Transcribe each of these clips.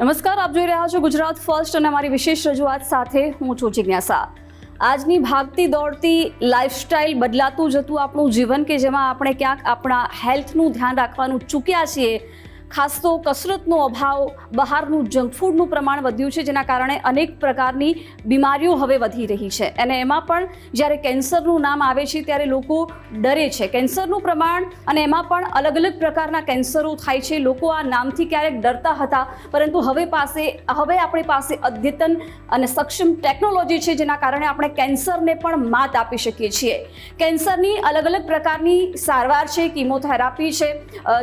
નમસ્કાર, આપ જોઈ રહ્યા છો ગુજરાત ફર્સ્ટ અને અમારી વિશેષ રજૂઆત સાથે હું છું જિજ્ઞાસા. આજની ભાગતી દોડતી લાઈફસ્ટાઈલ બદલાતું જતું આપણું જીવન કે જેમાં આપણે ક્યાંક આપણા હેલ્થનું ધ્યાન રાખવાનું ચૂક્યા છીએ ખાસ તો કસરતનો અભાવ, બહારનું જંક ફૂડનું પ્રમાણ વધ્યું છે, જેના કારણે અનેક પ્રકારની બીમારીઓ હવે વધી રહી છે. અને એમાં પણ જ્યારે કેન્સરનું નામ આવે છે, ત્યારે લોકો ડરે છે. કેન્સરનું પ્રમાણ અને એમાં પણ અલગ અલગ પ્રકારના કેન્સરો થાય છે. લોકો આ નામથી ક્યારેક ડરતા હતા, પરંતુ હવે પાસે, હવે આપણી પાસે અદ્યતન અને સક્ષમ ટેકનોલોજી છે, જેના કારણે આપણે કેન્સરને પણ માત આપી શકીએ છીએ. કેન્સરની અલગ અલગ પ્રકારની સારવાર છે, કિમોથેરાપી છે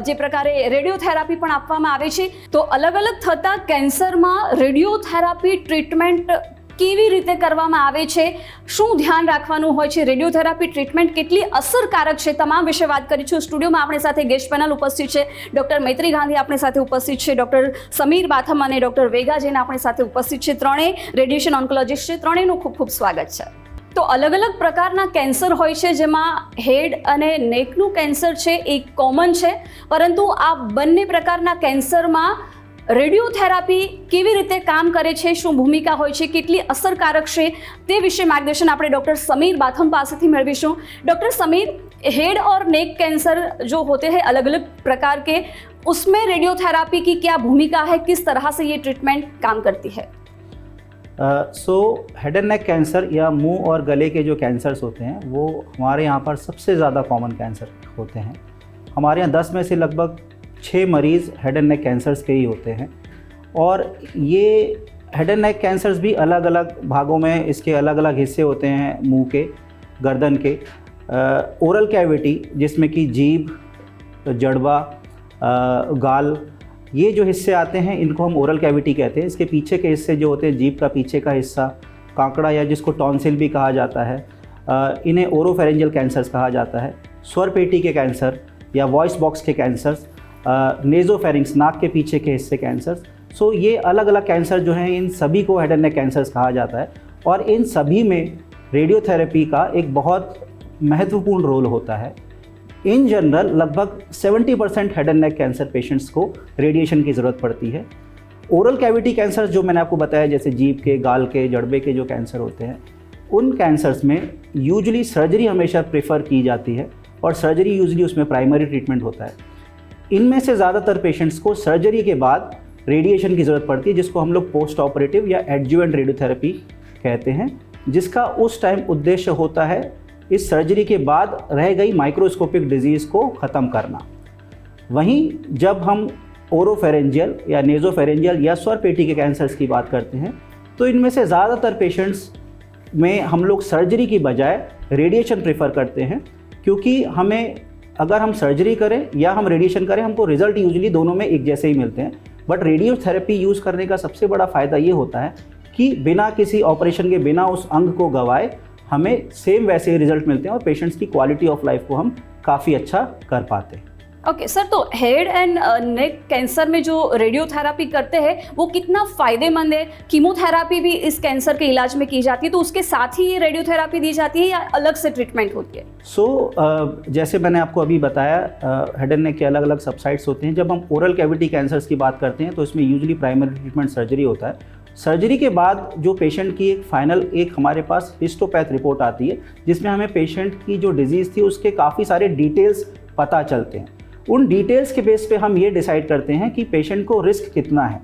જે પ્રકારે રેડિયોથેરાપી પણ આપવામાં આવે છે. તો અલગ અલગ થતા કેન્સરમાં રેડિયોથેરાપી ટ્રીટમેન્ટ કેવી રીતે કરવામાં આવે છે? શું ધ્યાન રાખવાનું હોય છે? રેડિયોથેરાપી ટ્રીટમેન્ટ કેટલી અસરકારક છે? તમામ વિશે વાત કરીશું. સ્ટુડિયોમાં આપણી સાથે ગેસ્ટ પેનલ ઉપસ્થિત છે. ડૉક્ટર મૈત્રી ગાંધી આપણી સાથે ઉપસ્થિત છે. ડૉક્ટર સમીર બાથમ અને ડૉક્ટર વેગા જૈન આપણી સાથે ઉપસ્થિત છે. ત્રણેય રેડિયેશન ઓન્કોલોજિસ્ટ છે. ત્રણેયનું ખૂબ ખૂબ સ્વાગત છે. તો અલગ અલગ પ્રકારના કેન્સર હોય છે, જેમાં હેડ અને નેકનું કેન્સર છે, એ કોમન છે. પરંતુ આ બંને પ્રકારના કેન્સરમાં રેડિયોથેરાપી કેવી રીતે કામ કરે છે, શું ભૂમિકા હોય છે, કેટલી અસરકારક છે, તે વિશે માર્ગદર્શન આપણે ડૉક્ટર સમીર બાથમ પાસેથી મેળવીશું. ડૉક્ટર સમીર, હેડ ઓર નેક કેન્સર જો હોતે हैं અલગ અલગ પ્રકાર કે उसमें રેડિયોથેરાપી કી क्या ભૂમિકા है किस તરહ સે ये ટ્રીટમેન્ટ કામ કરતી है so head and neck cancer या मुँह और गले के जो कैंसर्स होते हैं वो हमारे यहाँ पर सबसे ज़्यादा कॉमन कैंसर होते हैं। हमारे यहाँ 10 में से लगभग छः मरीज़ हेड एंड नेक कैंसर्स के ही होते हैं। और ये हेड एंड नेक कैंसर्स भी अलग अलग भागों में इसके अलग अलग हिस्से होते हैं मुँह के गर्दन के। ओरल कैविटी जिसमें कि जीभ जड़बा अ, गाल ये जो हिस्से आते हैं, इनको हम ओरल कैविटी कहते हैं। इसके पीछे के हिस्से जो होते हैं जीप का पीछे का हिस्सा, कांकड़ा या जिसको टॉन्सिल भी कहा जाता है इन्हें ओरोफेरेंजल कैंसर्स कहा जाता है। स्वर पेटी के कैंसर या वॉइस बॉक्स के कैंसर्स नेजोफेरिंग्स नाक के पीछे के हिस्से कैंसर्स सो ये अलग अलग कैंसर जो हैं, इन सभी को हेड एंड नेक कैंसर्स कहा जाता है। और इन सभी में रेडियोथेरेपी का एक बहुत महत्वपूर्ण रोल होता है। इन जनरल लगभग 70 percent head and neck cancer patients को रेडिएशन की ज़रूरत पड़ती है। ओरल कैविटी कैंसर जो मैंने आपको बताया, जैसे जीप के, गाल के, जड़बे के जो कैंसर होते हैं, उन कैंसर्स में यूजली सर्जरी हमेशा प्रेफर की जाती है और सर्जरी यूजली उसमें प्राइमरी ट्रीटमेंट होता है। इनमें से ज़्यादातर पेशेंट्स को सर्जरी के बाद रेडिएशन की ज़रूरत पड़ती है, जिसको हम लोग पोस्ट ऑपरेटिव या एडजुवेंट रेडियोथेरेपी कहते हैं, जिसका उस टाइम उद्देश्य होता है इस सर्जरी के बाद रह गई माइक्रोस्कोपिक डिज़ीज़ को ख़त्म करना। वहीं जब हम ओरोफेरेंजियल या नेजोफेरेंजियल या स्वर पेटी के कैंसर्स की बात करते हैं तो इनमें से ज़्यादातर पेशेंट्स में हम लोग सर्जरी की बजाय रेडिएशन प्रेफर करते हैं, क्योंकि हमें अगर हम सर्जरी करें या हम रेडिएशन करें, हमको रिज़ल्ट यूजली दोनों में एक जैसे ही मिलते हैं। बट रेडियोथेरेपी यूज़ करने का सबसे बड़ा फ़ायदा ये होता है कि बिना किसी ऑपरेशन के, बिना उस अंग को गवाए हमें सेम वैसे ही रिज़ल्ट मिलते हैं और पेशेंट्स की क्वालिटी ऑफ़ लाइफ को हम काफ़ी अच्छा कर पाते हैं। ओके okay, सर तो हेड एंड नेक कैंसर में जो रेडियोथेरापी करते हैं वो कितना फ़ायदेमंद है? कीमोथेरापी भी इस कैंसर के इलाज में की जाती है तो उसके साथ ही ये रेडियोथेरापी दी जाती है या अलग से ट्रीटमेंट होती है? सो so, uh, जैसे मैंने आपको अभी बताया हेड एंड नेक के अलग अलग सबसाइट्स होते हैं। जब हम ओरल कैविटी कैंसर्स की बात करते हैं तो इसमें यूजली प्राइमरी ट्रीटमेंट सर्जरी होता है। सर्जरी के बाद जो पेशेंट की एक फाइनल एक हमारे पास हिस्टोपैथ रिपोर्ट आती है, जिसमें हमें पेशेंट की जो डिज़ीज़ थी, उसके काफ़ी सारे डिटेल्स पता चलते हैं। उन डिटेल्स के बेस पे हम ये डिसाइड करते हैं कि पेशेंट को रिस्क कितना है।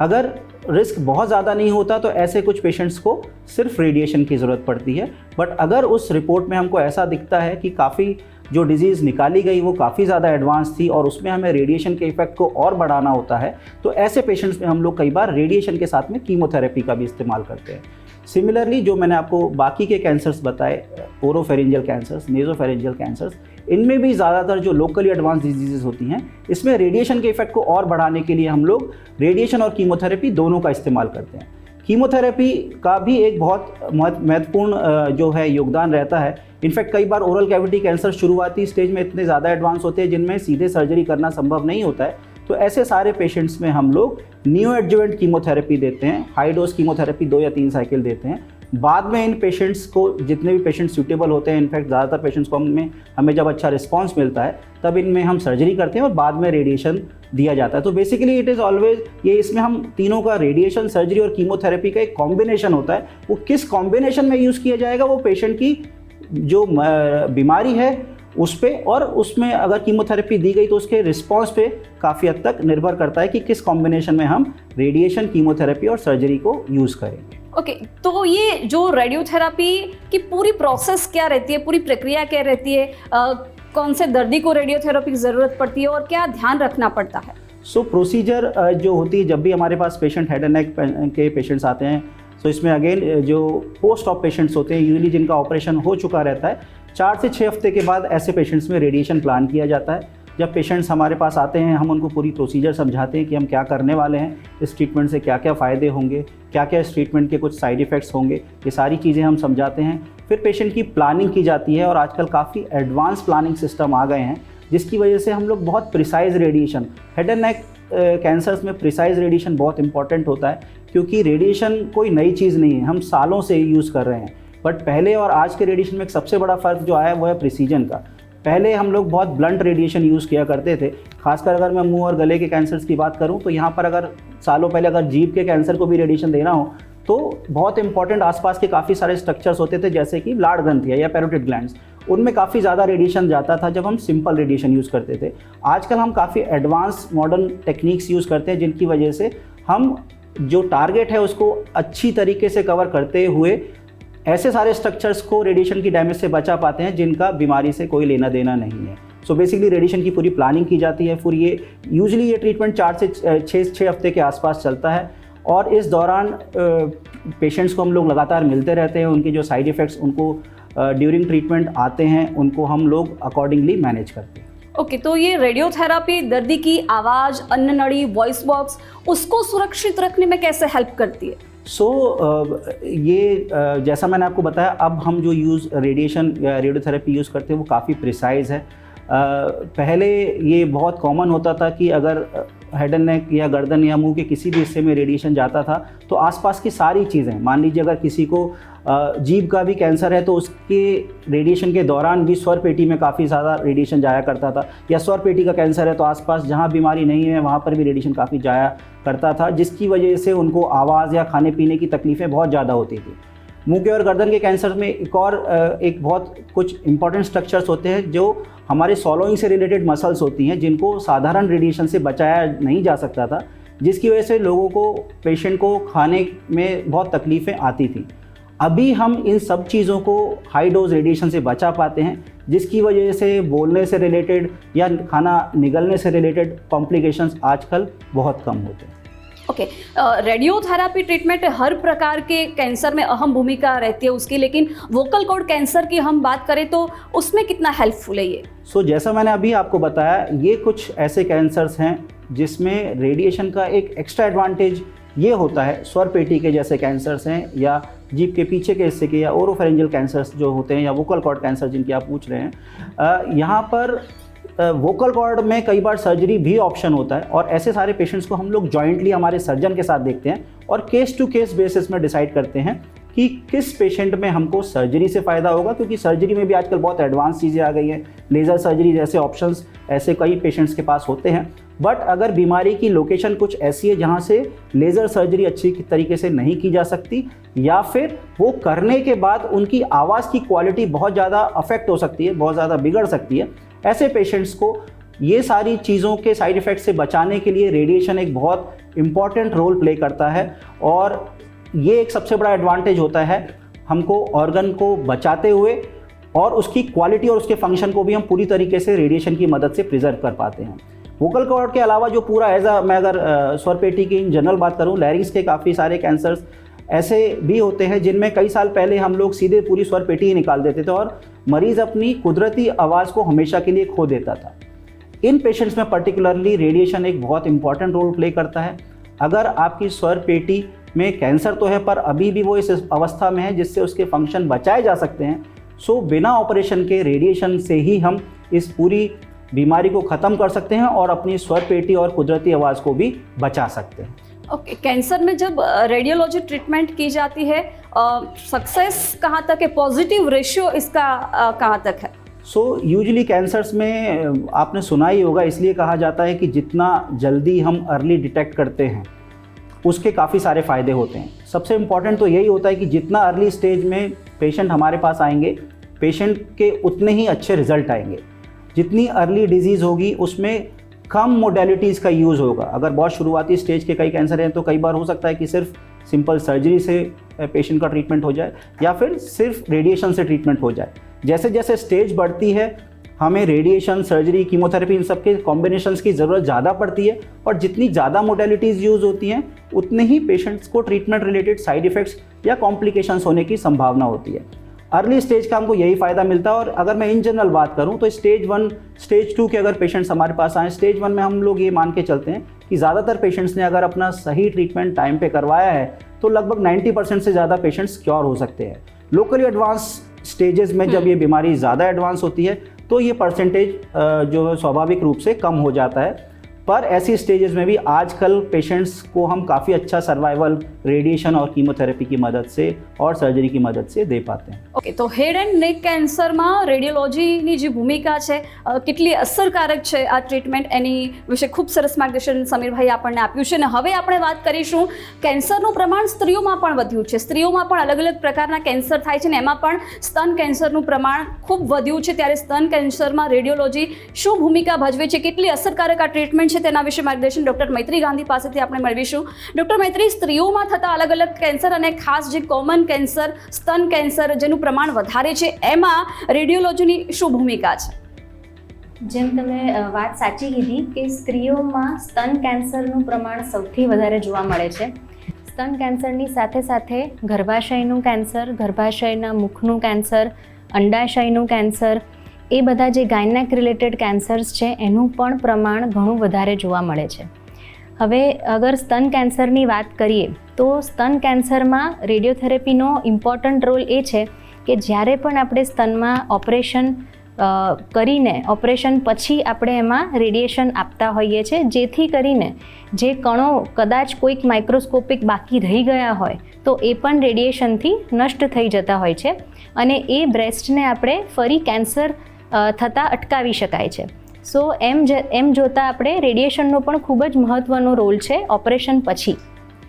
अगर रिस्क बहुत ज़्यादा नहीं होता तो ऐसे कुछ पेशेंट्स को सिर्फ़ रेडिएशन की ज़रूरत पड़ती है। बट अगर उस रिपोर्ट में हमको ऐसा दिखता है कि काफ़ी जो डिज़ीज़ निकाली गई वो काफ़ी ज़्यादा एडवांस थी और उसमें हमें रेडिएशन के इफ़ेक्ट को और बढ़ाना होता है। तो ऐसे पेशेंट्स में हम लोग कई बार रेडिएशन के साथ में कीमोथेरेपी का भी इस्तेमाल करते हैं। सिमिलरली जो मैंने आपको बाकी के कैंसर्स बताए ओरोफेरेंजियल कैंसर्स नेजोफेरेंजियल कैंसर्स इनमें भी ज़्यादातर जो लोकली एडवांस डिजीजेज होती हैं, इसमें रेडिएशन के इफ़ेक्ट को और बढ़ाने के लिए हम लोग रेडिएशन और कीमोथेरेपी दोनों का इस्तेमाल करते हैं। कीमोथेरेपी का भी एक बहुत महत्वपूर्ण जो है योगदान रहता है। इनफैक्ट कई बार ओरल कैविटी कैंसर शुरुआती स्टेज में इतने ज़्यादा एडवांस होते हैं जिनमें सीधे सर्जरी करना संभव नहीं होता है। तो ऐसे सारे पेशेंट्स में हम लोग न्यू एडजुवेंट कीमोथेरेपी देते हैं, हाई डोज कीमोथेरेपी दो या तीन साइकिल देते हैं। बाद में इन पेशेंट्स को जितने भी पेशेंट सूटेबल होते हैं, इनफैक्ट ज़्यादातर पेशेंट्स को हमें हमें जब अच्छा रिस्पॉन्स मिलता है, तब इनमें हम सर्जरी करते हैं और बाद में रेडिएशन दिया जाता है। तो बेसिकली इट इज़ ऑलवेज ये इसमें हम तीनों का रेडिएशन सर्जरी और कीमोथेरेपी का एक कॉम्बिनेशन होता है। वो किस कॉम्बिनेशन में यूज़ किया जाएगा, वो पेशेंट की जो बीमारी है, उस पर और उसमें अगर कीमोथेरेपी दी गई तो उसके रिस्पॉन्स पे काफ़ी हद तक निर्भर करता है कि किस कॉम्बिनेशन में हम रेडिएशन कीमोथेरेपी और सर्जरी को यूज़ करेंगे। ओके okay, तो ये जो रेडियोथेरापी की पूरी प्रोसेस क्या रहती है पूरी प्रक्रिया क्या रहती है अ, कौन से दर्दी को रेडियोथेरापी की ज़रूरत पड़ती है और क्या ध्यान रखना पड़ता है? सो so, प्रोसीजर जो होती है जब भी हमारे पास पेशेंट हेड एंड नेक के पेशेंट्स आते हैं सो so, इसमें अगेन जो पोस्ट ऑफ़ पेशेंट्स होते हैं यूजली जिनका ऑपरेशन हो चुका रहता है चार से छः हफ़्ते के बाद ऐसे पेशेंट्स में रेडिएशन प्लान किया जाता है। जब पेशेंट्स हमारे पास आते हैं, हम उनको पूरी प्रोसीजर समझाते हैं कि हम क्या करने वाले हैं, इस ट्रीटमेंट से क्या क्या फ़ायदे होंगे क्या क्या इस ट्रीटमेंट के कुछ साइड इफ़ेक्ट्स होंगे, ये सारी चीज़ें हम समझाते हैं। फिर पेशेंट की प्लानिंग की जाती है और आजकल काफ़ी एडवांस प्लानिंग सिस्टम आ गए हैं, जिसकी वजह से हम लोग बहुत precise radiation head and neck cancers में प्रिसाइज रेडिएशन बहुत इंपॉर्टेंट होता है, क्योंकि रेडिएशन कोई नई चीज़ नहीं है, हम सालों से यूज़ कर रहे हैं। बट पहले और आज के रेडिएशन में एक सबसे बड़ा फ़र्क जो आया है, वो है प्रिसीजन का। पहले हम लोग बहुत ब्लंट रेडिएशन यूज़ किया करते थे। खासकर अगर मैं मुँह और गले के कैंसर्स की बात करूँ तो यहाँ पर अगर सालों पहले अगर जीभ के कैंसर को भी रेडिएशन देना हो तो बहुत इंपॉर्टेंट आसपास के काफ़ी सारे स्ट्रक्चर्स होते थे, जैसे कि लाड ग्रंथियाँ या पैरोटिड ग्लैंड्स उनमें काफ़ी ज़्यादा रेडिएशन जाता था जब हम सिंपल रेडिएशन यूज़ करते थे। आजकल हम काफ़ी एडवांस मॉडर्न टेक्निक्स यूज़ करते हैं, जिनकी वजह से हम जो टारगेट है, उसको अच्छी तरीके से कवर करते हुए ऐसे सारे स्ट्रक्चर्स को रेडिएशन की डैमेज से बचा पाते हैं जिनका बीमारी से कोई लेना देना नहीं है। सो बेसिकली रेडिएशन की पूरी प्लानिंग की जाती है फिर ये यूजली ये ट्रीटमेंट चार से छः छः हफ़्ते के आसपास चलता है। और इस दौरान पेशेंट्स को हम लोग लगातार मिलते रहते हैं उनके जो साइड इफ़ेक्ट्स उनको ड्यूरिंग ट्रीटमेंट आते हैं उनको हम लोग अकॉर्डिंगली मैनेज करते हैं। ओके okay, तो ये रेडियोथेरापी दर्दी की आवाज़ अन्न नड़ी वॉइस बॉक्स उसको सुरक्षित रखने में कैसे हेल्प करती है? सो so, uh, ये uh, जैसा मैंने आपको बताया अब हम जो यूज़ रेडिएशन या रेडियोथेरेपी यूज़ करते हैं वो काफ़ी प्रिसाइज है uh, पहले ये बहुत कॉमन होता था कि अगर हेड एंड नेक या गर्दन या मुँह के किसी भी हिस्से में रेडिएशन जाता था तो आसपास की सारी चीज़ें, मान लीजिए अगर किसी को जीभ का भी कैंसर है तो उसके रेडिएशन के दौरान भी स्वर पेटी में काफ़ी ज़्यादा रेडिएशन जाया करता था। या स्वर पेटी का कैंसर है तो आसपास जहाँ बीमारी नहीं है, वहाँ पर भी रेडिएशन काफ़ी जाया करता था, जिसकी वजह से उनको आवाज़ या खाने पीने की तकलीफ़ें बहुत ज़्यादा होती थी। मुँह के और गर्दन के कैंसर में एक और एक बहुत कुछ इंपॉर्टेंट स्ट्रक्चर्स होते हैं, जो हमारे सॉलोइंग से रिलेटेड मसल्स होती हैं, जिनको साधारण रेडिएशन से बचाया नहीं जा सकता था, जिसकी वजह से लोगों को पेशेंट को खाने में बहुत तकलीफ़ें आती थी। अभी हम इन सब चीज़ों को हाई डोज रेडिएशन से बचा पाते हैं, जिसकी वजह से बोलने से रिलेटेड या खाना निगलने से रिलेटेड कॉम्प्लिकेशंस आजकल बहुत कम होते हैं। ओके रेडियोथेरापी ट्रीटमेंट हर प्रकार के कैंसर में अहम भूमिका रहती है उसकी लेकिन वोकल कोड कैंसर की हम बात करें तो उसमें कितना हेल्पफुल है ये? सो so, जैसा मैंने अभी आपको बताया ये कुछ ऐसे कैंसर्स हैं जिसमें रेडिएशन का एक एक्स्ट्रा एडवांटेज ये होता है स्वर पेटी के जैसे कैंसर्स हैं या जीप के पीछे के हिस्से के या ओरोफेरेंजल कैंसर्स जो होते हैं या वोकल कॉर्ड कैंसर जिनकी आप पूछ रहे हैं। यहाँ पर वोकल कॉर्ड में कई बार सर्जरी भी ऑप्शन होता है और ऐसे सारे पेशेंट्स को हम लोग जॉइंटली हमारे सर्जन के साथ देखते हैं और केस टू केस बेसिस में डिसाइड करते हैं कि किस पेशेंट में हमको सर्जरी से फ़ायदा होगा, क्योंकि सर्जरी में भी आजकल बहुत एडवांस चीज़ें आ गई हैं। लेज़र सर्जरी जैसे ऑप्शंस ऐसे कई पेशेंट्स के पास होते हैं। बट अगर बीमारी की लोकेशन कुछ ऐसी है जहाँ से लेज़र सर्जरी अच्छी तरीके से नहीं की जा सकती, या फिर वो करने के बाद उनकी आवाज़ की क्वालिटी बहुत ज़्यादा अफेक्ट हो सकती है, बहुत ज़्यादा बिगड़ सकती है ऐसे पेशेंट्स को ये सारी चीज़ों के साइड इफ़ेक्ट से बचाने के लिए रेडिएशन एक बहुत इंपॉर्टेंट रोल प्ले करता है और ये एक सबसे बड़ा एडवांटेज होता है हमको ऑर्गन को बचाते हुए और उसकी क्वालिटी और उसके फ़ंक्शन को भी हम पूरी तरीके से रेडिएशन की मदद से प्रिजर्व कर पाते हैं। वोकल कॉर्ड के अलावा जो पूरा एज अ मैं अगर स्वर पेटी की इन जनरल बात करूँ लैरिंग्स के काफ़ी सारे कैंसर्स ऐसे भी होते हैं जिनमें कई साल पहले हम लोग सीधे पूरी स्वर पेटी ही निकाल देते थे और मरीज़ अपनी कुदरती आवाज़ को हमेशा के लिए खो देता था। इन पेशेंट्स में पर्टिकुलरली रेडिएशन एक बहुत इंपॉर्टेंट रोल प्ले करता है। अगर आपकी स्वर पेटी में कैंसर तो है, पर अभी भी वो इस अवस्था में है जिससे उसके फ़ंक्शन बचाए जा सकते हैं सो बिना ऑपरेशन के रेडिएशन से ही हम इस पूरी बीमारी को ख़त्म कर सकते हैं और अपनी स्वर पेटी और कुदरती आवाज़ को भी बचा सकते हैं। ओके कैंसर में जब रेडियोलॉजी ट्रीटमेंट की जाती है सक्सेस कहाँ तक है? पॉजिटिव रेशियो इसका कहाँ तक है? सो यूजली कैंसर्स में आपने सुना ही होगा, इसलिए कहा जाता है कि जितना जल्दी हम अर्ली डिटेक्ट करते हैं, उसके काफ़ी सारे फ़ायदे होते हैं। सबसे इंपॉर्टेंट तो यही होता है कि जितना अर्ली स्टेज में पेशेंट हमारे पास आएँगे पेशेंट के उतने ही अच्छे रिज़ल्ट आएँगे। जितनी अर्ली डिज़ीज़ होगी, उसमें कम मोडेलिटीज़ का यूज़ होगा। अगर बहुत शुरुआती स्टेज के कई कैंसर हैं तो कई बार हो सकता है कि सिर्फ़ सिंपल सर्जरी से पेशेंट का ट्रीटमेंट हो जाए, या फिर सिर्फ़ रेडिएशन से ट्रीटमेंट हो जाए। जैसे जैसे स्टेज बढ़ती है, हमें रेडिएशन सर्जरी कीमोथेरेपी इन सब के कॉम्बिनेशंस की ज़रूरत ज़्यादा पड़ती है, और जितनी ज़्यादा मोडेलिटीज़ यूज़ होती हैं, उतने ही पेशेंट्स को ट्रीटमेंट रिलेटेड साइड इफ़ेक्ट्स या कॉम्प्लिकेशंस होने की संभावना होती है। अर्ली स्टेज का हमको यही फ़ायदा मिलता है और अगर मैं इन जनरल बात करूँ तो स्टेज वन स्टेज टू के अगर पेशेंट्स हमारे पास आए स्टेज वन में हम लोग ये मान के चलते हैं कि ज़्यादातर पेशेंट्स ने अगर अपना सही ट्रीटमेंट टाइम पे करवाया है तो लगभग 90 परसेंट से ज़्यादा पेशेंट्स क्योर हो सकते हैं। लोकली एडवांस स्टेजेस में जब ये बीमारी ज़्यादा एडवांस होती है तो ये परसेंटेज जो है स्वाभाविक रूप से कम हो जाता है। पर ऐसी स्टेजेस में भी आजकल पेशेंट्स को हम काफ़ी अच्छा सर्वाइवल रेडिएशन और कीमोथेरेपी की मदद से और सर्जरी की मदद से दे पाते हैं ઓકે તો હેડ એન્ડ નેક કેન્સરમાં રેડિયોલોજીની જે ભૂમિકા છે અ, કેટલી અસરકારક છે આ ટ્રીટમેન્ટ એની વિશે ખૂબ સરસ માર્ગદર્શન સમીરભાઈ આપણને આપ્યું છે અને હવે આપણે વાત કરીશું કેન્સરનું પ્રમાણ સ્ત્રીઓમાં પણ વધ્યું છે સ્ત્રીઓમાં પણ અલગ અલગ પ્રકારના કેન્સર થાય છે ને એમાં પણ સ્તન કેન્સરનું પ્રમાણ ખૂબ વધ્યું છે ત્યારે સ્તન કેન્સરમાં રેડિયોલોજી શું ભૂમિકા ભજવે છે કેટલી અસરકારક આ ટ્રીટમેન્ટ છે તેના વિશે માર્ગદર્શન ડૉક્ટર મૈત્રી ગાંધી પાસેથી આપણે મેળવીશું. ડૉક્ટર મૈત્રી, સ્ત્રીઓમાં થતા અલગ અલગ કેન્સર અને ખાસ જે કોમન કેન્સર, સ્તન કેન્સર જેનું પ્રમાણ વધારે છે, એમાં રેડિયોલોજીની શું ભૂમિકા છે? જેમ તમે વાત સાચી કીધી કે સ્ત્રીઓમાં સ્તન કેન્સરનું પ્રમાણ સૌથી વધારે જોવા મળે છે. સ્તન કેન્સરની સાથે સાથે ગર્ભાશયનું કેન્સર, ગર્ભાશયના મુખનું કેન્સર, અંડાશયનું કેન્સર એ બધા જે ગાયનેક રિલેટેડ કેન્સર્સ છે, એનું પણ પ્રમાણ ઘણું વધારે જોવા મળે છે. હવે અગર સ્તન કેન્સરની વાત કરીએ, તો સ્તન કેન્સરમાં રેડિયોથેરેપીનો ઇમ્પોર્ટન્ટ રોલ એ છે કે જ્યારે પણ આપણે સ્તનમાં ઓપરેશન કરીને, ઓપરેશન પછી આપણે એમાં રેડિયેશન આપતા હોઈએ છીએ, જેથી કરીને જે કણો કદાચ કોઈક માઇક્રોસ્કોપિક બાકી રહી ગયા હોય, તો એ પણ રેડિયેશનથી નષ્ટ થઈ જતા હોય છે. અને એ બ્રેસ્ટને આપણે ફરી કેન્સર થતાં અટકાવી શકાય છે. સો એમ જ, એમ જોતાં આપણે રેડિયેશનનો પણ ખૂબ જ મહત્ત્વનો રોલ છે ઓપરેશન પછી.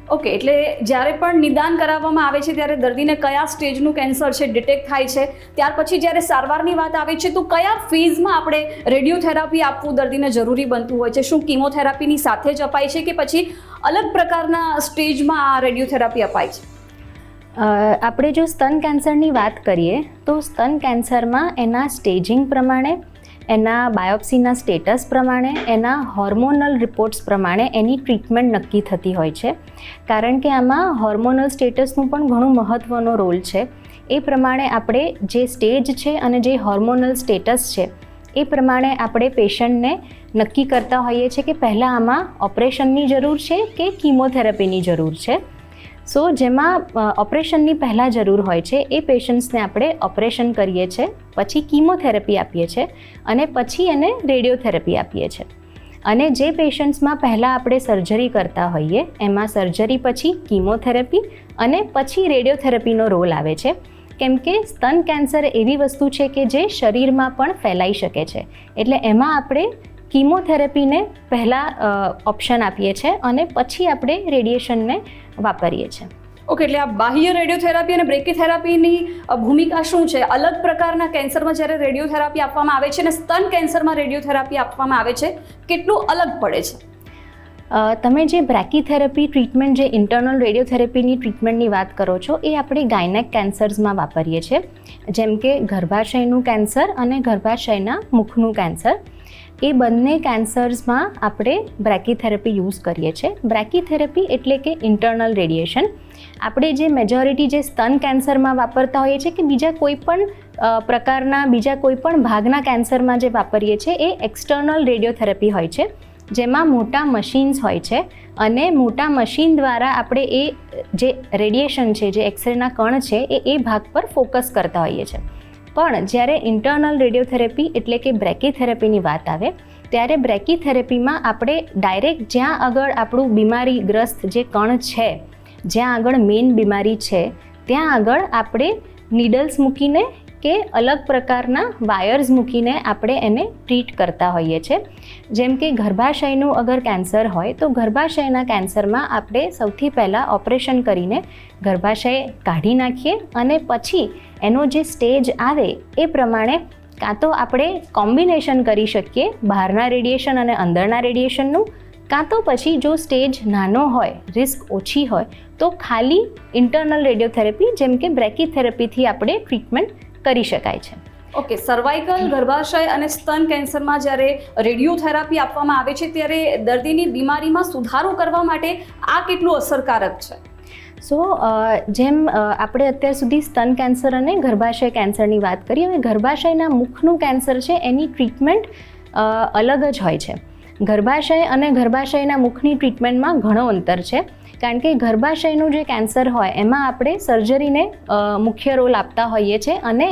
ઓકે એટલે જ્યારે પણ નિદાન કરાવવામાં આવે છે, ત્યારે દર્દીને કયા સ્ટેજનું કેન્સર છે, ડિટેક્ટ થાય છે, ત્યાર પછી જ્યારે સારવારની વાત આવે છે, તો કયા ફેઝમાં આપણે રેડિયોથેરાપી આપવું દર્દીને જરૂરી બનતું હોય છે? શું કીમોથેરાપીની સાથે જ અપાય છે કે પછી અલગ પ્રકારના સ્ટેજમાં આ રેડિયોથેરાપી અપાય છે? આપણે જો સ્તન કેન્સરની વાત કરીએ, તો સ્તન કેન્સરમાં એના સ્ટેજિંગ પ્રમાણે, એના બાયોપ્સીના સ્ટેટસ પ્રમાણે, એના હોર્મોનલ રિપોર્ટ્સ પ્રમાણે એની ટ્રીટમેન્ટ નક્કી થતી હોય છે. કારણ કે આમાં હોર્મોનલ સ્ટેટસનું પણ ઘણું મહત્ત્વનો રોલ છે. એ પ્રમાણે આપણે જે સ્ટેજ છે અને જે હોર્મોનલ સ્ટેટસ છે, એ પ્રમાણે આપણે પેશન્ટને નક્કી કરતા હોઈએ છીએ કે પહેલાં આમાં ઓપરેશનની જરૂર છે કે કીમોથેરાપીની જરૂર છે. સો જેમાં ઓપરેશનની પહેલાં જરૂર હોય છે, એ પેશન્ટ્સને આપણે ઓપરેશન કરીએ છીએ પછી કીમોથેરાપી આપીએ છીએ અને પછી એને રેડિયોથેરાપી આપીએ છીએ અને જે પેશન્ટ્સમાં પહેલાં આપણે સર્જરી કરતા હોઈએ, એમાં સર્જરી પછી કીમોથેરાપી અને પછી રેડિયોથેરાપીનો રોલ આવે છે. કેમ કે સ્તન કેન્સર એવી વસ્તુ છે કે જે શરીરમાં પણ ફેલાઈ શકે છે. એટલે એમાં આપણે કીમોથેરાપીને પહેલાં ઓપ્શન આપીએ છીએ અને પછી આપણે રેડિયેશનને વાપરીએ છીએ ઓકે એટલે આ બાહ્ય રેડિયોથેરાપી અને બ્રેકીથેરાપીની ભૂમિકા શું છે? અલગ પ્રકારના કેન્સરમાં જ્યારે રેડિયોથેરાપી આપવામાં આવે છે અને સ્તન કેન્સરમાં રેડિયોથેરાપી આપવામાં આવે છે કેટલું અલગ પડે છે? તમે જે બ્રેકીથેરાપી ટ્રીટમેન્ટ જે ઇન્ટરનલ રેડિયોથેરાપીની ટ્રીટમેન્ટની વાત કરો છો એ આપણે ગાયનેક કેન્સર્સમાં વાપરીએ છીએ. જેમ કે ગર્ભાશયનું કેન્સર અને ગર્ભાશયના મુખનું કેન્સર. એ બંને કેન્સર્સમાં આપણે બ્રેકીથેરાપી યુઝ કરીએ છીએ. બ્રેકીથેરાપી એટલે કે ઇન્ટરનલ રેડિયેશન આપણે જે મેજોરિટી જે સ્તન કેન્સરમાં વાપરતા હોઈએ છીએ કે બીજા કોઈ પણ પ્રકારના, બીજા કોઈ પણ ભાગના કેન્સરમાં જે વાપરીએ છીએ, એ એક્સટર્નલ રેડિયોથેરાપી હોય છે. જેમાં મોટા મશીન્સ હોય છે અને મોટા મશીન દ્વારા આપણે એ જે રેડિયેશન છે, જે એક્સરેના કણ છે, એ એ ભાગ પર ફોકસ કરતા હોઈએ છીએ. પણ જ્યારે ઇન્ટરનલ રેડિયોથેરેપી એટલે કે બ્રેકીથેરેપીની વાત આવે, ત્યારે બ્રેકીથેરેપીમાં આપણે ડાયરેક્ટ જ્યાં આગળ આપણું બીમારીગ્રસ્ત જે કણ છે, જ્યાં આગળ મેઇન બીમારી છે, ત્યાં આગળ આપણે નીડલ્સ મૂકીને કે અલગ પ્રકારના વાયર્સ મૂકીને આપણે એને ટ્રીટ કરતા હોઈએ છીએ જેમ કે ગર્ભાશયનું અગર કેન્સર હોય તો ગર્ભાશયના કેન્સરમાં આપણે સૌથી પહેલાં ઓપરેશન કરીને ગર્ભાશય કાઢી નાખીએ અને પછી એનો જે સ્ટેજ આવે એ પ્રમાણે કાં તો આપણે કોમ્બિનેશન કરી શકીએ બહારના રેડિયેશન અને અંદરના રેડિયેશનનું. કાં તો પછી જો સ્ટેજ નાનો હોય, રિસ્ક ઓછી હોય, તો ખાલી ઇન્ટરનલ રેડિયોથેરેપી જેમ કે બ્રેકીથેરેપીથી આપણે ટ્રીટમેન્ટ કરી શકાય છે. ઓકે સર્વાઇકલ ગર્ભાશય અને સ્તન કેન્સરમાં જ્યારે રેડિયોથેરાપી આપવામાં આવે છે ત્યારે દર્દીની બીમારીમાં સુધારો કરવા માટે આ કેટલું અસરકારક છે? સો જેમ આપણે અત્યાર સુધી સ્તન કેન્સર અને ગર્ભાશય કેન્સરની વાત કરી હવે ગર્ભાશયના મુખનું કેન્સર છે એની ટ્રીટમેન્ટ અલગ જ હોય છે. ગર્ભાશય અને ગર્ભાશયના મુખની ટ્રીટમેન્ટમાં ઘણો અંતર છે. કારણ કે ગર્ભાશયનું જે કેન્સર હોય, એમાં આપણે સર્જરીને મુખ્ય રોલ આપતા હોઈએ છીએ અને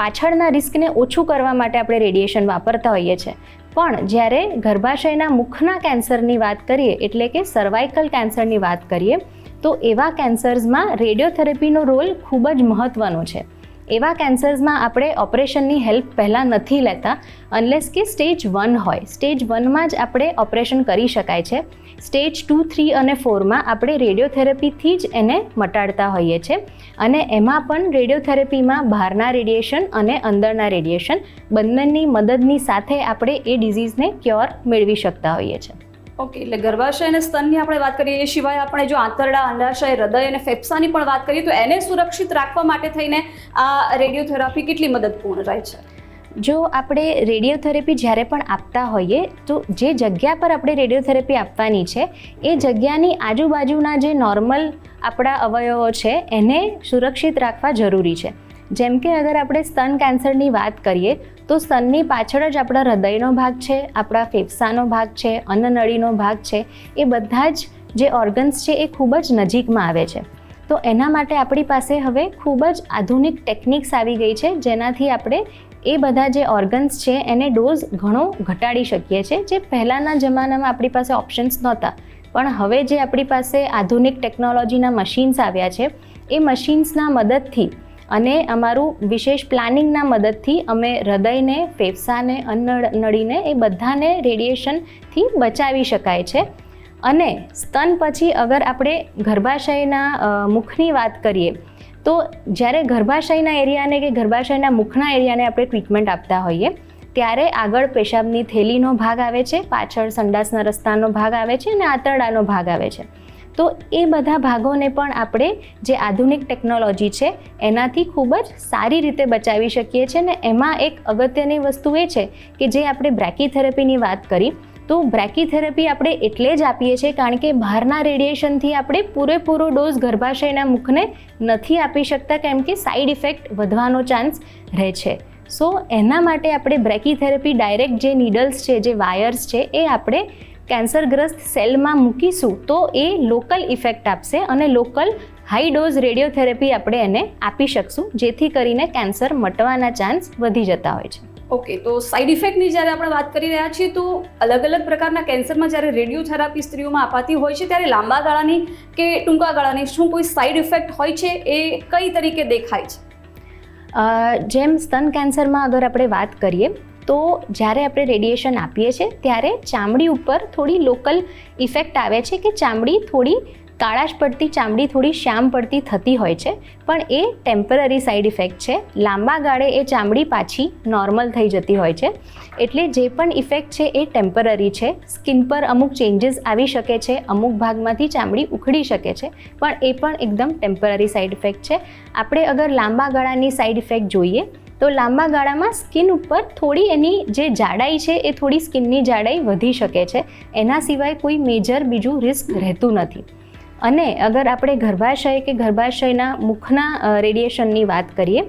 પાછળના રિસ્કને ઓછું કરવા માટે આપણે રેડિયેશન વાપરતા હોઈએ છીએ પણ જ્યારે ગર્ભાશયના મુખના કેન્સરની વાત કરીએ, એટલે કે સર્વાઇકલ કેન્સરની વાત કરીએ, તો એવા કેન્સર્સમાં રેડિયોથેરેપીનો રોલ ખૂબ જ મહત્ત્વનો છે. એવા કેન્સર્સમાં આપણે ઓપરેશનની હેલ્પ પહેલાં નથી લેતા અનલેસ કે સ્ટેજ વન હોય. સ્ટેજ વનમાં જ આપણે ઓપરેશન કરી શકાય છે. સ્ટેજ ટુ, થ્રી અને ફોરમાં આપણે રેડિયોથેરેપીથી જ એને મટાડતા હોઈએ છીએ અને એમાં પણ રેડિયોથેરેપીમાં બહારના રેડિયેશન અને અંદરના રેડિયેશન બંનેની મદદની સાથે આપણે એ ડિઝીઝને ક્યોર મેળવી શકતા હોઈએ છીએ ઓકે, એટલે ગર્ભાશય અને સ્તનની આપણે વાત કરીએ, એ સિવાય આપણે જો આંતરડા, અંડાશય, હૃદય અને ફેફસાની પણ વાત કરીએ, તો એને સુરક્ષિત રાખવા માટે થઈને આ રેડિયોથેરાપી કેટલી મદદપૂર્ણ રહે છે? જો આપણે રેડિયોથેરેપી જ્યારે પણ આપતા હોઈએ, તો જે જગ્યા પર આપણે રેડિયોથેરેપી આપવાની છે, એ જગ્યાની આજુબાજુના જે નોર્મલ આપણા અવયવો છે, એને સુરક્ષિત રાખવા જરૂરી છે. જેમ કે અગર આપણે સ્તન કેન્સરની વાત કરીએ, તો સ્તનની પાછળ જ આપણા હૃદયનો ભાગ છે, આપણા ફેફસાનો ભાગ છે, અન્નનળીનો ભાગ છે, એ બધા જ જે ઓર્ગન્સ છે એ ખૂબ જ નજીકમાં આવે છે. તો એના માટે આપણી પાસે હવે ખૂબ જ આધુનિક ટેકનિક્સ આવી ગઈ છે, જેનાથી આપણે એ બધા જે ઓર્ગન્સ છે એને ડોઝ ઘણો ઘટાડી શકીએ છીએ, જે પહેલાંના જમાનામાં આપણી પાસે ઓપ્શન્સ નહોતા. પણ હવે જે આપણી પાસે આધુનિક ટેકનોલોજીના મશીન્સ આવ્યા છે, એ મશીન્સના મદદથી અને અમારું વિશેષ પ્લાનિંગના મદદથી અમે હૃદયને, ફેફસાને અન્નનળીને એ બધાને રેડિયેશનથી બચાવી શકાય છે. અને સ્તન પછી અગર આપણે ગર્ભાશયના મુખની વાત કરીએ, તો જ્યારે ગર્ભાશયના એરિયાને કે ગર્ભાશયના મુખના એરિયાને આપણે ટ્રીટમેન્ટ આપતા હોઈએ, ત્યારે આગળ પેશાબની થેલીનો ભાગ આવે છે, પાછળ સંડાસના રસ્તાનો ભાગ આવે છે અને આંતરડાનો ભાગ આવે છે. તો એ બધા ભાગોને પણ આપણે જે આધુનિક ટેકનોલોજી છે, એનાથી ખૂબ જ સારી રીતે બચાવી શકીએ છીએ ને એમાં એક અગત્યની વસ્તુ એ છે કે જે આપણે બ્રેકીથેરેપીની વાત કરી, તો બ્રેકીથેરેપી આપણે એટલે જ આપીએ છીએ કારણ કે બહારના રેડિયેશનથી આપણે પૂરેપૂરો ડોઝ ગર્ભાશયના મુખને નથી આપી શકતા કેમ કે સાઈડ ઇફેક્ટ વધવાનો ચાન્સ રહે છે. સો એના માટે આપણે બ્રેકીથેરેપી ડાયરેક્ટ જે નીડલ્સ છે, જે વાયર્સ છે, એ આપણે કેન્સરગ્રસ્ત સેલમાં મૂકીશું તો એ લોકલ ઇફેક્ટ આપશે અને લોકલ હાઈ ડોઝ રેડિયોથેરેપી આપણે એને આપી શકશું જેથી કરીને કેન્સર મટવાના ચાન્સ વધી જતા હોય છે. ઓકે તો સાઈડ ઇફેક્ટની જ્યારે આપણે વાત કરી રહ્યા છીએ તો અલગ અલગ પ્રકારના કેન્સરમાં જ્યારે રેડિયોથેરાપી સ્ત્રીઓમાં અપાતી હોય છે ત્યારે લાંબા ગાળાની કે ટૂંકા ગાળાની શું કોઈ સાઈડ ઇફેક્ટ હોય છે એ કઈ તરીકે દેખાય છે? જેમ સ્તન કેન્સરમાં અગર આપણે વાત કરીએ તો જ્યારે આપણે રેડિયેશન આપીએ છીએ, ત્યારે ચામડી ઉપર થોડી લોકલ ઇફેક્ટ આવે છે કે ચામડી થોડી કાળાશ પડતી, ચામડી થોડી શ્યામ પડતી થતી હોય છે. પણ એ ટેમ્પરરી સાઈડ ઇફેક્ટ છે. લાંબા ગાળે એ ચામડી પાછી નોર્મલ થઈ જતી હોય છે. એટલે જે પણ ઇફેક્ટ છે એ ટેમ્પરરી છે. સ્કિન પર અમુક ચેન્જીસ આવી શકે છે. અમુક ભાગમાંથી ચામડી ઉખડી શકે છે. પણ એ પણ એકદમ ટેમ્પરરી સાઈડ ઇફેક્ટ છે. આપણે અગર લાંબા ગાળાની સાઈડ ઇફેક્ટ જોઈએ તો લાંબા ગાળામાં સ્કિન ઉપર થોડી એની જે જાડાઈ છે એ થોડી સ્કિનની જાડાઈ વધી શકે છે. એના સિવાય કોઈ મેજર બીજું રિસ્ક રહેતું નથી. અને અગર આપણે ગર્ભાશય કે ગર્ભાશયના મુખના રેડિયેશનની વાત કરીએ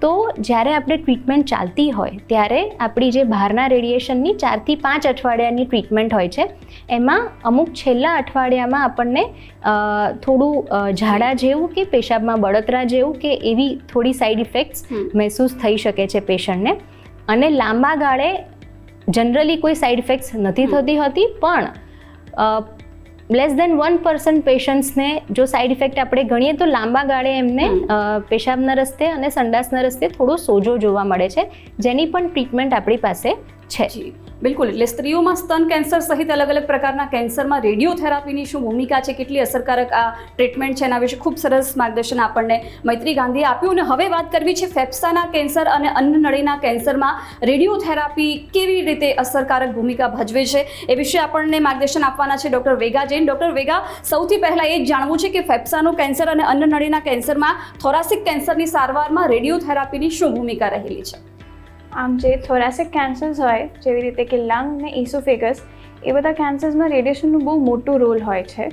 તો જ્યારે આપણે ટ્રીટમેન્ટ ચાલતી હોય ત્યારે આપણી જે બહારના રેડિયેશનની ચારથી પાંચ અઠવાડિયાની ટ્રીટમેન્ટ હોય છે એમાં અમુક છેલ્લા અઠવાડિયામાં આપણને થોડું ઝાડા જેવું કે પેશાબમાં બળતરા જેવું કે એવી થોડી સાઈડ ઇફેક્ટ્સ મહેસૂસ થઈ શકે છે પેશન્ટને. અને લાંબા ગાળે જનરલી કોઈ સાઈડ ઇફેક્ટ્સ નથી થતી હોતી પણ લેસ દેન વન પર્સન્ટ પેશન્ટ્સને જો સાઈડ ઇફેક્ટ આપણે ગણીએ તો લાંબા ગાળે એમને પેશાબના રસ્તે અને સંડાસના રસ્તે થોડો સોજો જોવા મળે છે જેની પણ ટ્રીટમેન્ટ આપણી પાસે છે. બિલકુલ, એટલે સ્ત્રીઓમાં સ્તન કેન્સર સહિત અલગ અલગ પ્રકારના કેન્સરમાં રેડિયોથેરાપીની શું ભૂમિકા છે? કેટલી અસરકારક આ ટ્રીટમેન્ટ છે એના વિશે ખૂબ સરસ માર્ગદર્શન આપણને મૈત્રી ગાંધીએ આપ્યું અને હવે વાત કરવી છે ફેફસાના કેન્સર અને અન્નનળીના કેન્સરમાં રેડિયોથેરાપી કેવી રીતે અસરકારક ભૂમિકા ભજવે છે એ વિશે આપણને માર્ગદર્શન આપવાના છે ડૉક્ટર વેગા જૈન. ડૉક્ટર વેગા, સૌથી પહેલાં એ જાણવું છે કે ફેફસાનું કેન્સર અને અન્નનળીના કેન્સરમાં થોરાસિક કેન્સરની સારવારમાં રેડિયોથેરાપીની શું ભૂમિકા રહેલી છે? આમ જે થોરાસિક કેન્સર્સ હોય, જેવી રીતે કે લંગ ને ઇસોફેગસ એ બધા કેન્સર્સમાં રેડિયેશનનું બહુ મોટું રોલ હોય છે.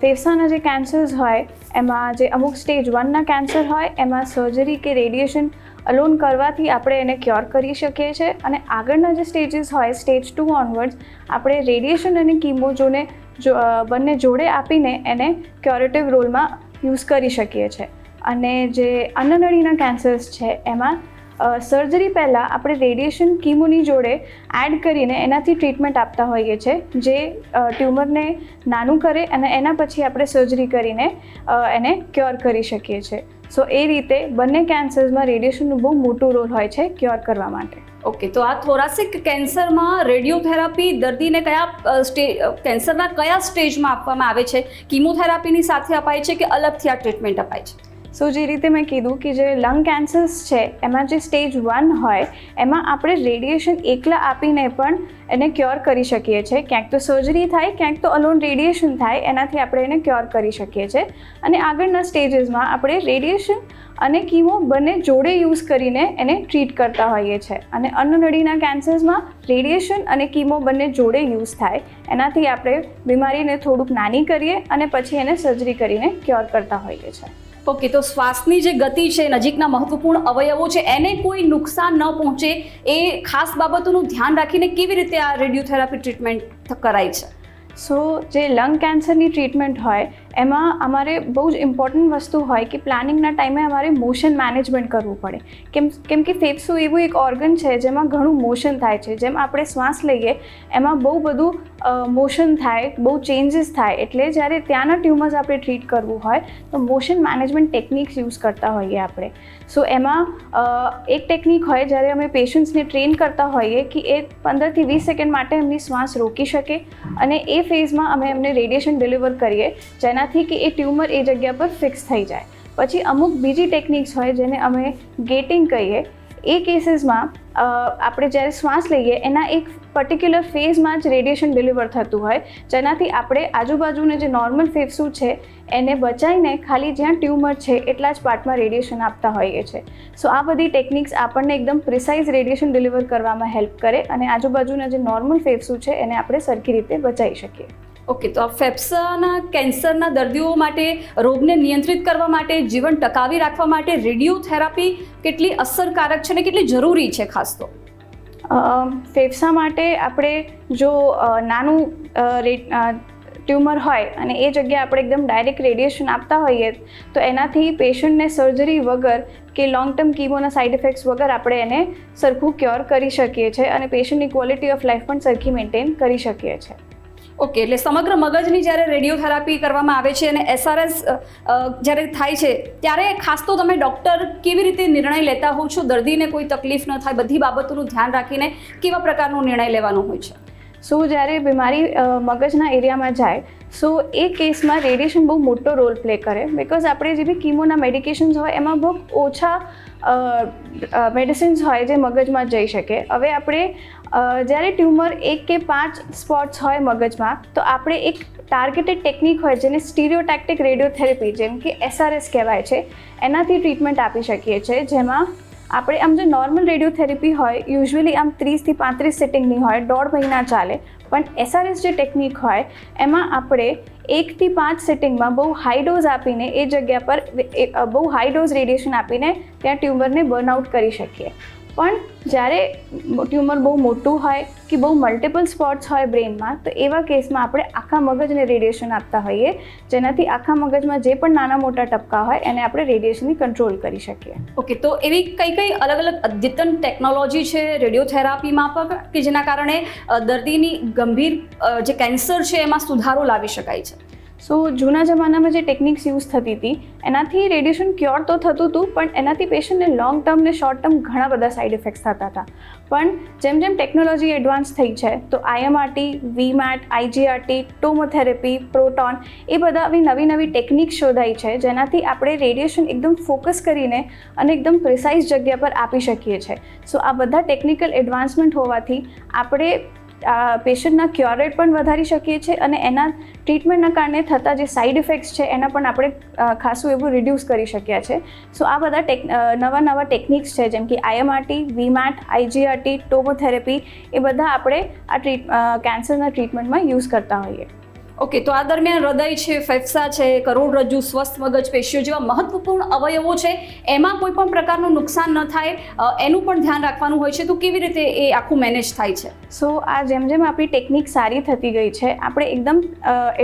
ફેફસાના જે કેન્સર્સ હોય, એમાં જે અમુક સ્ટેજ વનના કેન્સર હોય, એમાં સર્જરી કે રેડિયેશન અલોન કરવાથી આપણે એને ક્યોર કરી શકીએ છીએ. અને આગળના જે સ્ટેજીસ હોય સ્ટેજ ટુ ઓનવર્ડ્સ આપણે રેડિયેશન અને કીમો જોને જો બંને જોડે આપીને એને ક્યોરેટિવ રોલમાં યુઝ કરી શકીએ છીએ. અને જે અન્નનળીના કેન્સર્સ છે, એમાં સર્જરી પહેલાં આપણે રેડિયેશન કીમોની જોડે એડ કરીને એનાથી ટ્રીટમેન્ટ આપતા હોઈએ છીએ જે ટ્યુમરને નાનું કરે અને એના પછી આપણે સર્જરી કરીને એને ક્યોર કરી શકીએ છીએ સો એ રીતે બંને કેન્સર્સમાં રેડિયેશનનું બહુ મોટું રોલ હોય છે ક્યોર કરવા માટે. ઓકે તો આ થોરાસિક કેન્સરમાં રેડિયોથેરાપી દર્દીને કયા સ્ટે કેન્સરના કયા સ્ટેજમાં આપવામાં આવે છે? કીમોથેરાપીની સાથે અપાય છે કે અલગથી આ ટ્રીટમેન્ટ અપાય છે? સો જે રીતે મેં કીધું કે જે લંગ કેન્સર્સ છે, એમાં જે સ્ટેજ વન હોય, એમાં આપણે રેડિયેશન એકલા આપીને પણ એને ક્યોર કરી શકીએ છીએ. ક્યાંક તો સર્જરી થાય, ક્યાંક તો અલોન રેડિયેશન થાય, એનાથી આપણે એને ક્યોર કરી શકીએ છીએ. અને આગળના સ્ટેજીસમાં આપણે રેડિયેશન અને કીમો બંને જોડે યુઝ કરીને એને ટ્રીટ કરતા હોઈએ છીએ. અને અન્નનળીના કેન્સર્સમાં રેડિયેશન અને કીમો બંને જોડે યુઝ થાય. એનાથી આપણે બીમારીને થોડુંક નાની કરીએ અને પછી એને સર્જરી કરીને ક્યોર કરતા હોઈએ છીએ. ઓકે તો શ્વાસની જે ગતિ છે નજીકના મહત્વપૂર્ણ અવયવો છે, એને કોઈ નુકસાન ન પહોંચે એ ખાસ બાબતોનું ધ્યાન રાખીને કેવી રીતે આ રેડિયોથેરાપી ટ્રીટમેન્ટ કરાય છે? સો, જે લંગ કેન્સરની ટ્રીટમેન્ટ હોય એમાં અમારે બહુ જ ઇમ્પોર્ટન્ટ વસ્તુ હોય કે પ્લાનિંગના ટાઈમે અમારે મોશન મેનેજમેન્ટ કરવું પડે. કેમ કેમ કે ફેફસું એવું એક ઓર્ગન છે જેમાં ઘણું મોશન થાય છે. જેમ આપણે શ્વાસ લઈએ, એમાં બહુ બધું મોશન થાય, બહુ ચેન્જીસ થાય. એટલે જ્યારે ત્યાંના ટ્યુમર્સ આપણે ટ્રીટ કરવું હોય, તો મોશન મેનેજમેન્ટ ટેકનિક્સ યુઝ કરતા હોઈએ આપણે. સો એમાં એક ટેકનિક હોય જ્યારે અમે પેશન્ટ્સને ટ્રેન કરતા હોઈએ કે એ પંદરથી વીસ સેકન્ડ માટે એમની શ્વાસ રોકી શકે અને એ ફેઝમાં અમે એમને રેડિયેશન ડિલિવર કરીએ જેનાથી કે એ ટ્યુમર એ જગ્યા પર ફિક્સ થઈ જાય. પછી અમુક બીજી ટેકનિક્સ હોય જેને અમે ગેટિંગ કહીએ, એ કેસીસમાં આપણે જ્યારે શ્વાસ લઈએ, એના એક પર્ટિક્યુલર ફેઝમાં જ રેડિયેશન ડિલિવર થતું હોય. જેનાથી આપણે આજુબાજુને જે નોર્મલ ફેફસું છે, એને બચાવીને ખાલી જ્યાં ટ્યુમર છે, એટલા જ પાર્ટમાં રેડિયેશન આપતા હોઈએ છીએ સો, આ બધી ટેકનિક્સ આપણને એકદમ પ્રિસાઇઝ રેડિયેશન ડિલિવર કરવામાં હેલ્પ કરે અને આજુબાજુના જે નોર્મલ ફેફસું છે, એને આપણે સરખી રીતે બચાવી શકીએ. ઓકે તો આ ફેફસાના કેન્સરના દર્દીઓ માટે, રોગને નિયંત્રિત કરવા માટે, જીવન ટકાવી રાખવા માટે રેડિયોથેરાપી કેટલી અસરકારક છે અને કેટલી જરૂરી છે ખાસ તો? ફેફસા માટે આપણે જો નાનું ટ્યુમર હોય અને એ જગ્યાએ આપણે એકદમ ડાયરેક્ટ રેડિયેશન આપતા હોઈએ, તો એનાથી પેશન્ટને સર્જરી વગર કે લોંગ ટર્મ કીમોના સાઇડ ઇફેક્ટ્સ વગર આપણે એને સરખું ક્યોર કરી શકીએ છીએ અને પેશન્ટની ક્વોલિટી ઓફ લાઈફ પણ સરખી મેન્ટેન કરી શકીએ છીએ. ઓકે, એટલે સમગ્ર મગજની જ્યારે રેડિયોથેરાપી કરવામાં આવે છે અને એસઆરએસ જ્યારે થાય છે, ત્યારે ખાસ તો તમે ડૉક્ટર કેવી રીતે નિર્ણય લેતા હોવ છો? દર્દીને કોઈ તકલીફ ન થાય, બધી બાબતોનું ધ્યાન રાખીને કેવા પ્રકારનો નિર્ણય લેવાનો હોય છે? સો જ્યારે બીમારી મગજના એરિયામાં જાય, સો એ કેસમાં રેડિયેશન બહુ મોટો રોલ પ્લે કરે. બિકોઝ આપણે જે બી કીમોના મેડિકેશન્સ હોય, એમાં બહુ ઓછા મેડિસિન્સ હોય જે મગજમાં જઈ શકે. હવે આપણે જ્યારે ટ્યુમર એક કે પાંચ સ્પોટ્સ હોય મગજમાં, તો આપણે એક ટાર્ગેટેડ ટેકનિક હોય જેને સ્ટીરિયોટેક્ટિક રેડિયોથેરેપી જેમ કે એસઆરએસ કહેવાય છે, એનાથી ટ્રીટમેન્ટ આપી શકીએ છીએ. જેમાં આપણે આમ જે નોર્મલ રેડિયોથેરપી હોય યુઝ્યુઅલી આમ ત્રીસથી પાંત્રીસ સિટિંગની હોય, દોઢ મહિના ચાલે, પણ એસઆરએસ જે ટેકનિક હોય, એમાં આપણે એકથી પાંચ સિટિંગમાં બહુ હાઈ ડોઝ આપીને એ જગ્યા પર બહુ હાઈ ડોઝ રેડિયેશન આપીને ત્યાં ટ્યુમરને બર્નઆઉટ કરી શકીએ. પણ જ્યારે ટ્યુમર બહુ મોટું હોય કે બહુ મલ્ટિપલ સ્પોટ્સ હોય બ્રેનમાં તો એવા કેસમાં આપણે આખા મગજને રેડિયેશન આપતા હોઈએ. જેનાથી આખા મગજમાં જે પણ નાના મોટા ટપકા હોય, એને આપણે રેડિયેશનની કંટ્રોલ કરી શકીએ. ઓકે તો એવી કઈ કઈ અલગ અલગ અદ્યતન ટેકનોલોજી છે રેડિયોથેરાપીમાં પણ, કે જેના કારણે દર્દીની ગંભીર જે કેન્સર છે એમાં સુધારો લાવી શકાય છે? સો જૂના જમાનામાં જે ટેકનિક્સ યુઝ થતી હતી, એનાથી રેડિયેશન ક્યોર તો થતું હતું, પણ એનાથી પેશન્ટને લોંગ ટર્મ ને શોર્ટ ટર્મ ઘણા બધા સાઇડ ઇફેક્ટ્સ થતા હતા. પણ જેમ જેમ ટેકનોલોજી એડવાન્સ થઈ છે, તો આઈએમઆરટી વીમેટ આઈજીઆરટી ટોમોથેરેપી પ્રોટોન એ બધા આવી નવી નવી ટેકનિક શોધાઈ છે, જેનાથી આપણે રેડિયેશન એકદમ ફોકસ કરીને અને એકદમ પ્રિસાઇઝ જગ્યા પર આપી શકીએ છીએ. સો આ બધા ટેકનિકલ એડવાન્સમેન્ટ હોવાથી આપણે પેશન્ટના ક્યોર પણ વધારી શકીએ છીએ અને એના ટ્રીટમેન્ટના કારણે થતા જે સાઇડ ઇફેક્ટ્સ છે, એના પણ આપણે ખાસું એવું રિડ્યુસ કરી શક્યા છે સો આ બધા ટેક નવા નવા ટેકનિક્સ છે, જેમ કે આઈએમઆરટી વીમેટ આઈજીઆરટી ટોમોથેરેપી, એ બધા આપણે આ ટ્રીટ કેન્સરના ટ્રીટમેન્ટમાં યુઝ કરતા હોઈએ. ઓકે, તો આ દરમિયાન હૃદય છે, ફેફસા છે, કરોડરજ્જુ સ્વસ્થ મગજ, પેશીઓ જેવા મહત્વપૂર્ણ અવયવો છે, એમાં કોઈ પણ પ્રકારનું નુકસાન ન થાય એનું પણ ધ્યાન રાખવાનું હોય છે, તો કેવી રીતે એ આખું મેનેજ થાય છે? સો આ જેમ જેમ આપણી ટેકનિક સારી થતી ગઈ છે, આપણે એકદમ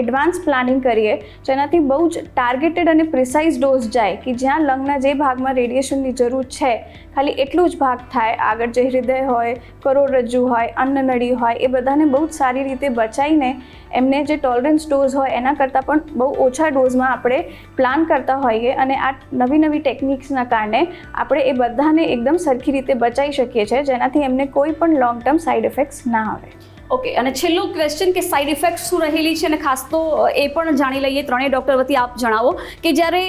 એડવાન્સ પ્લાનિંગ કરીએ, જેનાથી બહુ જ ટાર્ગેટેડ અને પ્રિસાઇઝ ડોઝ જાય કે જ્યાં લંગના જે ભાગમાં રેડિયેશનની જરૂર છે, ખાલી એટલું જ ભાગ થાય, આગળ જે હૃદય હોય કરોડરજ્જુ હોય અન્નનળી હોય, એ બધાને બહુ જ સારી રીતે બચાવીને એમને જે ટોલરન્સ ડોઝ હોય, એના કરતાં પણ બહુ ઓછા ડોઝમાં આપણે પ્લાન કરતા હોઈએ અને આ નવી નવી ટેકનિક્સના કારણે આપણે એ બધાને એકદમ સરખી રીતે બચાવી શકીએ છીએ, જેનાથી એમને કોઈ પણ લોંગ ટર્મ સાઇડ ઇફેક્ટ્સ ના આવે. ઓકે અને છેલ્લો ક્વેશ્ચન કે સાઇડ ઇફેક્ટ શું રહેલી છે અને ખાસ તો એ પણ જાણી લઈએ. ત્રણેય ડૉક્ટર વતી આપ જણાવો કે જ્યારે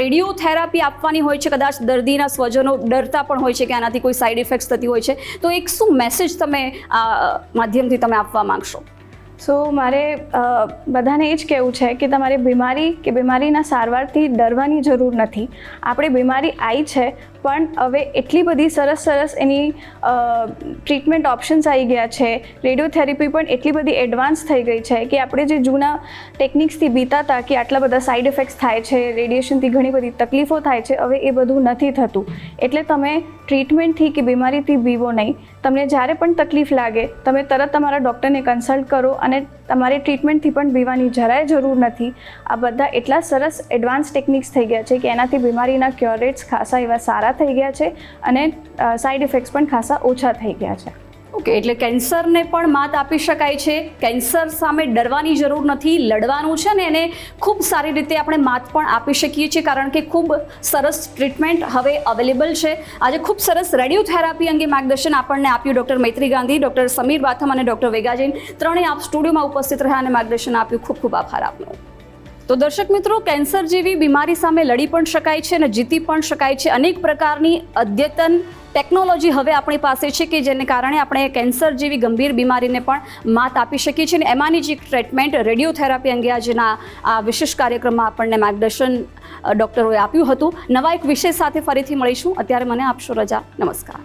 રેડિયો થેરાપી આપવાની હોય છે કદાચ દર્દીના સ્વજનો ડરતા પણ હોય છે કે આનાથી કોઈ સાઇડ ઇફેક્ટ્સ થતી હોય છે તો એક શું મેસેજ તમે આ માધ્યમથી તમે આપવા માંગશો? સો મારે બધાને એ જ કહેવું છે કે તમારે બીમારી કે બીમારીના સારવારથી ડરવાની જરૂર નથી. આપણે બીમારી આવી છે પણ હવે એટલી બધી સરસ સરસ એની ટ્રીટમેન્ટ ઓપ્શન્સ આવી ગયા છે. રેડિયોથેરાપી પણ એટલી બધી એડવાન્સ થઈ ગઈ છે કે આપણે જે જૂના ટેકનિક્સથી બીતા હતા કે આટલા બધા સાઇડ ઇફેક્ટ્સ થાય છે રેડિયેશનથી ઘણી બધી તકલીફો થાય છે, હવે એ બધું નથી થતું. એટલે તમે ટ્રીટમેન્ટથી કે બીમારીથી બીવો નહીં. તમને જ્યારે પણ તકલીફ લાગે, તમે તરત તમારા ડૉક્ટરને કન્સલ્ટ કરો અને તમારે ટ્રીટમેન્ટથી પણ બીવાની જરાય જરૂર નથી. આ બધા એટલા સરસ એડવાન્સ ટેકનિક્સ થઈ ગયા છે કે એનાથી બીમારીના ક્યોર રેટ્સ ખાસા એવા સારા થઈ ગયા છે અને સાઇડ ઇફેક્ટ્સ પણ ખાસા ઓછા થઈ ગયા છે. ઓકે, એટલે કેન્સરને પણ માત આપી શકાય છે. કેન્સર સામે ડરવાની જરૂર નથી, લડવાનું છે ને એને ખૂબ સારી રીતે આપણે માત પણ આપી શકીએ છીએ કારણ કે ખૂબ સરસ ટ્રીટમેન્ટ હવે અવેલેબલ છે. આજે ખૂબ સરસ રેડિયોથેરાપી અંગે માર્ગદર્શન આપણને આપ્યું ડૉક્ટર મૈત્રી ગાંધી, ડૉક્ટર સમીર બાથમ અને ડૉક્ટર વેગાજૈન. ત્રણેય આપ સ્ટુડિયોમાં ઉપસ્થિત રહ્યા અને માર્ગદર્શન આપ્યું. ખૂબ ખૂબ આભાર આપનો. તો દર્શક મિત્રો, કેન્સર જેવી બીમારી સામે લડી પણ શકાય છે અને જીતી પણ શકાય છે. અનેક પ્રકારની અદ્યતન ટેકનોલોજી હવે આપણી પાસે છે કે જેને કારણે આપણે કેન્સર જેવી ગંભીર બીમારીને પણ માત આપી શકીએ છીએ. અને એમાંની જે ટ્રીટમેન્ટ રેડિયોથેરાપી અંગે આજના આ વિશેષ કાર્યક્રમમાં આપણને માર્ગદર્શન ડૉક્ટરોએ આપ્યું હતું. નવા એક વિષય સાથે ફરીથી મળીશું. અત્યારે મને આપશો રજા. નમસ્કાર.